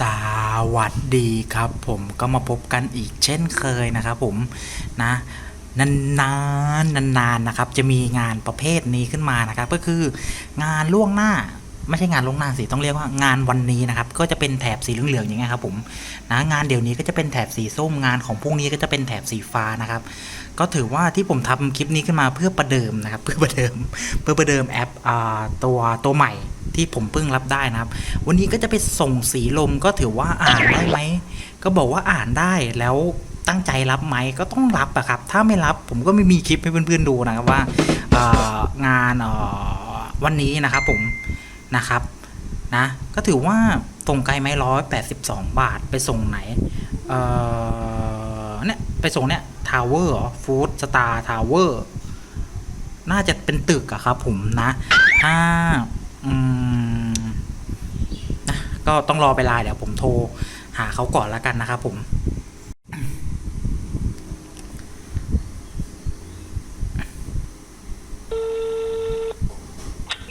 สวัสดีครับผมก็มาพบกันอีกเช่นเคยนะครับผมนะนานๆนานๆนนะครับ จะมีงานประเภทนี้ขึ้นมานะครับ ก็คืองานล่วงหน้าไม่ใช่งานล่วงหน้าสิต้องเรียกว่างานวันนี้นะครับ ก็จะเป็นแถบสีเหลืองๆอย่างเงี้ยครับผมนะงานเดี๋ยวนี้ก็จะเป็นแถบสีส้มงานของพรุ่งนี้ก็จะเป็นแถบสีฟ้านะครับ ก็ถือว่าที่ผมทำคลิปนี้ขึ้นมาเพื่อประเดิมนะครับ เพื่อประเดิมเพื่อประเดิมแอปอตัวตัวใหม่ ที่ผมเพิ่งรับได้นะครับ วันนี้ก็จะไปส่งสีลมก็ถือว่าอ่านได้ไหมก็บอกว่าอ่านได้แล้วตั้งใจรับไหมก็ต้องรับอะครับ ถ้าไม่รับผมก็ไม่มีคลิปให้เพื่อนๆดูนะครับว่างานวันนี้นะครับผมนะครับนะก็ถือว่าส่งไกลไหมร้อยแปดสิบสองบาทไปส่งไหนเอ่อเนี่ยไปส่งเนี่ยทาวเวอร์ฟู้ดสตาร์ทาวเวอร์น่าจะเป็นตึกอะครับผมนะถ้า อืมนะก็ต้องรอเวลาเดี๋ยวผมโทรหาเขาก่อนแล้วกันนะครับผม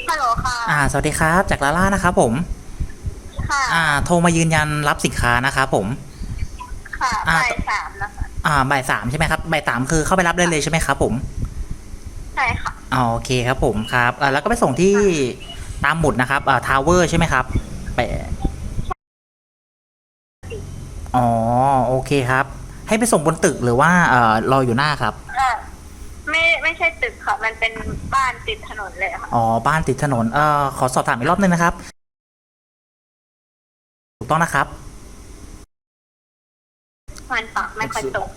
ฮัลโหลค่ะ อ่า สวัสดีครับ จากลาล่านะครับผม ค่ะ อ่า โทรมายืนยันรับสินค้านะครับผม ค่ะอ่า บ่ายสามนะคะอ่าบ่ายสามใช่ไหมครับบ่ายสามคือเข้าไปรับได้เลยใช่ไหมครับผม ใช่ค่ะ อ๋อโอเคครับผมครับอ่าแล้วก็ไปส่งที่ ตามหมุดนะครับอ่าทาวเวอร์ใช่ไหมครับไปอ๋อโอเคครับ ให้ไปส่งบนตึกหรือว่าเอ่อรออยู่หน้าครับอ่าไม่ไม่ใช่ตึกค่ะ มันเป็นบ้านติดถนนเลยค่ะ อ๋อบ้านติดถนนเอ่อขอสอบถามอีกรอบนึงนะครับ ถูกต้องนะครับ มันปักไม่ค่อยตรง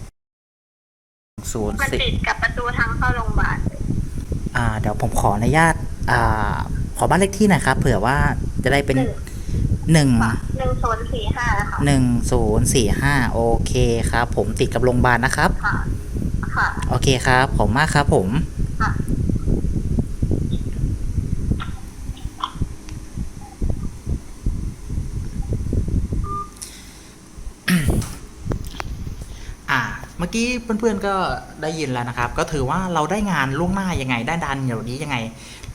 ศูนย์มันสี่ติดกับประตูทางเข้าโรงพยาบาล อ่าเดี๋ยวผมขออนุญาตอ่า ขอบ้านเลขที่หนะครับ เผื่อว่าจะได้เป็นหนึ่งหนึ่งค่ะหนึ่งศูนย์สี่ห้าค่ะหนึ่งศูนย์สี่ห้าโอเคครับ ผมติดกับโรงพยาบาลนะครับ ค่ะ ค่ะ โอเคครับ ผมมากครับผม ค่ะ อ่า เมื่อกี้เพื่อนๆก็ได้ยินแล้วนะครับ ก็ถือว่าเราได้งานล่วงหน้ายังไง ได้ดันอย่างนี้ยังไง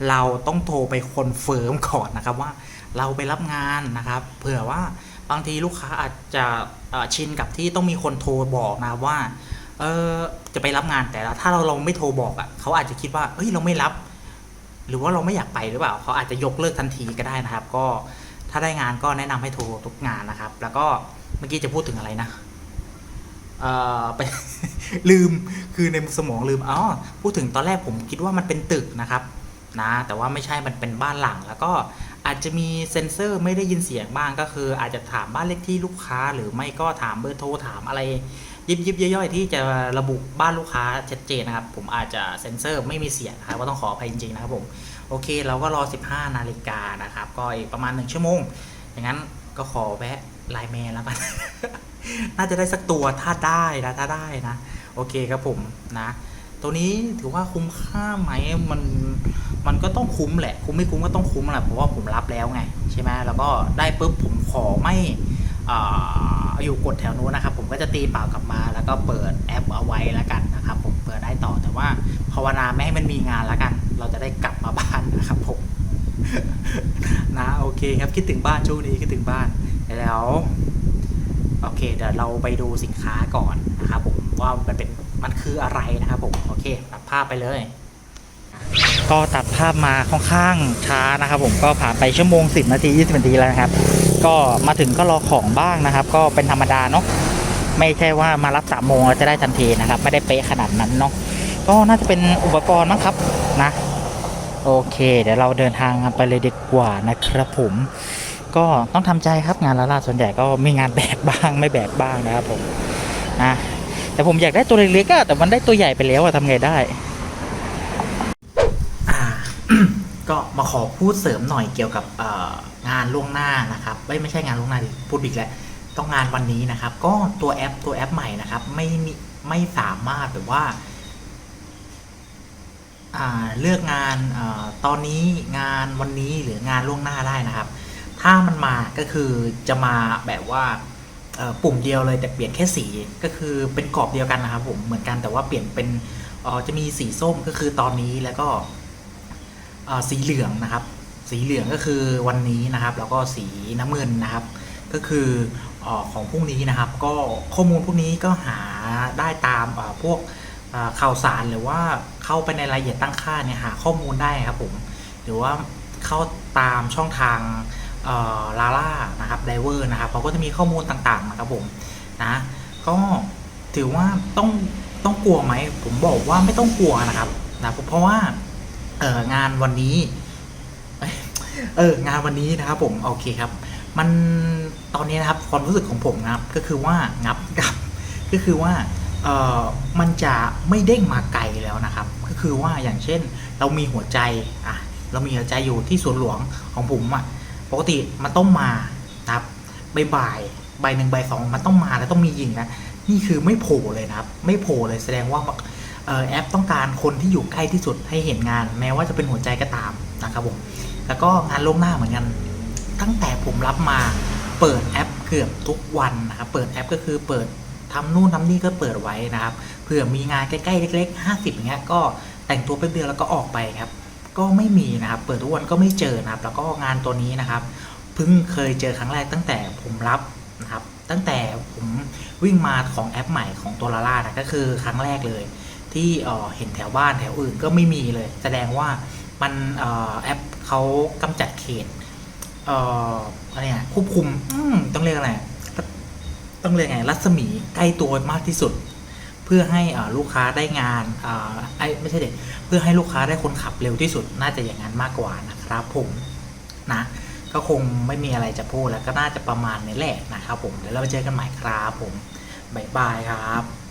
เราต้องโทรไปคอนเฟิร์มก่อนนะครับว่าเราไปรับงานนะครับ เผื่อว่าบางทีลูกค้าอาจจะชินกับที่ต้องมีคนโทรบอกนะว่าเออจะไปรับงานแต่ถ้าเราเราไม่โทรบอกอะเขาอาจจะคิดว่าเฮ้ยเราไม่รับ หรือว่าเราไม่อยากไปหรือเปล่าเขาอาจจะยกเลิกทันทีก็ได้นะครับ ก็ถ้าได้งานก็แนะนำให้โทรทุกงานนะครับ แล้วก็เมื่อกี้จะพูดถึงอะไรนะ ไปลืมคือในสมองลืมอ๋อพูดถึงตอนแรกผมคิดว่ามันเป็นตึกนะครับนะแต่ว่าไม่ใช่มันเป็นบ้านหลัง แล้วก็อาจจะมีเซ็นเซอร์ไม่ได้ยินเสียงบ้างก็คือ อาจจะถามบ้านเลขที่ลูกค้า หรือไม่ก็ถามเบอร์โทรถามอะไร ยิบยิบย่อยๆ ที่จะระบุบ้านลูกค้าชัดเจนนะครับ ผมอาจจะเซ็นเซอร์ไม่มีเสียงนะครับก็ต้องขออภัยจริงๆนะครับผมโอเค เราก็รอ 15 นาฬิกานะครับ ก็อีกประมาณ 1 ชั่วโมงอย่างนั้นก็ขอแวะ ไลน์แมนแล้วกัน น่าจะได้สักตัวถ้าได้นะถ้าได้นะ โอเคครับผมนะ ตัวนี้ถือว่าคุ้มค่าไหมมันมันก็ต้องคุ้มแหละ คุ้มไม่คุ้มก็ต้องคุ้มแหละเพราะว่าผมรับแล้วไงใช่ไหมแล้วก็ได้ปุ๊บผมขอไม่อาอยู่กดแถวนู้นนะครับ ผมก็จะตีเปล่ากลับมา แล้วก็เปิดแอปเอาไว้แล้วกันนะครับ ผมเปิดได้ต่อแต่ว่าภาวนาไม่ให้มันมีงานแล้วกัน เราจะได้กลับมาบ้านนะครับผมนะโอเคครับคิดถึงบ้านช่วงนี้คิดถึงบ้าน แล้วโอเคเดี๋ยวเราไปดูสินค้าก่อนนะครับผมว่ามันเป็นมันคืออะไรนะครับผมโอเคตัดภาพไปเลย ก็ตัดภาพมาค่อนข้างช้านะครับ ผมก็ผ่านไปชั่วโมง 10 นาที 20 นาทีแล้วนะครับ ก็มาถึงก็รอของบ้างนะครับ ก็เป็นธรรมดาเนาะไม่ใช่ว่ามารับสามโมงแล้วจะได้ทันทีนะครับ ไม่ได้เป๊ะขนาดนั้นเนาะก็น่าจะเป็นอุปกรณ์มั้งครับนะ โอเค เดี๋ยวเราเดินทางไปเลยดีกว่านะครับผม ก็ต้องทำใจครับงานละลาส่วนใหญ่ก็มีงานแบกบ้างไม่แบกบ้างนะครับผมนะแต่ผมอยากได้ตัวเล็กๆอะแต่มันได้ตัวใหญ่ไปแล้วอะทำไงได้อ่าก็มาขอพูดเสริมหน่อยเกี่ยวกับงานล่วงหน้านะครับไม่ไม่ใช่งานล่วงหน้าดิพูดอีกแล้วต้องงานวันนี้นะครับ ก็ตัวแอปตัวแอปใหม่นะครับ ไม่มีไม่สามารถแบบว่าาเลือกงานอาตอนนี้งานวันนี้หรืองานล่วงหน้าได้นะครับ ถ้ามันมาก็คือจะมาแบบว่าปุ่มเดียวเลยแต่เปลี่ยนแค่สีก็คือเป็นกรอบเดียวกันนะครับผมเหมือนกันแต่ว่าเปลี่ยนเป็นจะมีสีส้มก็คือตอนนี้แล้วก็สีเหลืองนะครับ สีเหลืองก็คือวันนี้นะครับ แล้วก็สีน้ำเงินนะครับ ก็คืออของพวกนี้นะครับ ก็ข้อมูลพวกนี้ก็หาได้ตามพวกข่าวสารหรือว่าเข้าไปในรายละเอียดตั้งค่าเนี่ยหาข้อมูลได้ครับผมหรือว่าเข้าตามช่องทาง ลาล่านะครับไดเวอร์นะครับเขาก็จะมีข้อมูลต่างๆนะครับผมนะก็ถือว่าต้องต้องกลัวไหมผมบอกว่าไม่ต้องกลัวนะครับนะเพราะว่าเอองานวันนี้เอองานวันนี้นะครับผมโอเคครับ มันตอนนี้นะครับความรู้สึกของผมนะครับก็คือว่างับกับก็คือว่าเออมันจะไม่เด้งมาไกลแล้วนะครับ ก็คือว่าอย่างเช่น เรามีหัวใจอะเรามีหัวใจอยู่ที่สวนหลวงของผมอะ ปกติมันต้องมานะครับบ่ายใบหนึ่งใบสองมันต้องมาแล้วต้องมียิงนะนี่คือไม่โผล่เลยนะครับ ไม่โผล่เลยแสดงว่าออแอปต้องการคนที่อยู่ใกล้ที่สุดให้เห็นงาน แม้ว่าจะเป็นหัวใจก็ตามนะครับผมแล้วก็งานล่วงหน้าเหมือนกัน ตั้งแต่ผมรับมาเปิดแอปเกือบทุกวันนะครับเปิดแอปก็คือเปิดทำนู่นทำนี่ก็เปิดไว้นะครับเผื่อมีงานใกล้ๆเล็ก ๆ 50อย่างเงี้ยก็แต่งตัวเป็นเดือนแล้วก็ออกไปครับ ก็ไม่มีนะครับ เปิดทุกวันก็ไม่เจอนะครับ แล้วก็งานตัวนี้นะครับ เพิ่งเคยเจอครั้งแรกตั้งแต่ผมรับนะครับ ตั้งแต่ผมวิ่งมาของแอปใหม่ของตัวลาล่านะก็คือครั้งแรกเลย ที่เห็นแถวบ้านแถวอื่นก็ไม่มีเลย แสดงว่ามันออแอปเขากำจัดเขตเออะไรเนี่ยควบคุมมต้องเรียกอะไรต้องเรียกไงรัศมีใกล้ตัวมากที่สุด เพื่อให้ลูกค้าได้งานไอไม่ใช่เด็กเพื่อให้ลูกค้าได้คนขับเร็วที่สุดน่าจะอย่างนั้นมากกว่านะครับผมนะก็คงไม่มีอะไรจะพูดแล้วก็น่าจะประมาณนี้แหละนะครับผมเดี๋ยวเราไปเจอกันใหม่ครับผมบ๊ายบายครับ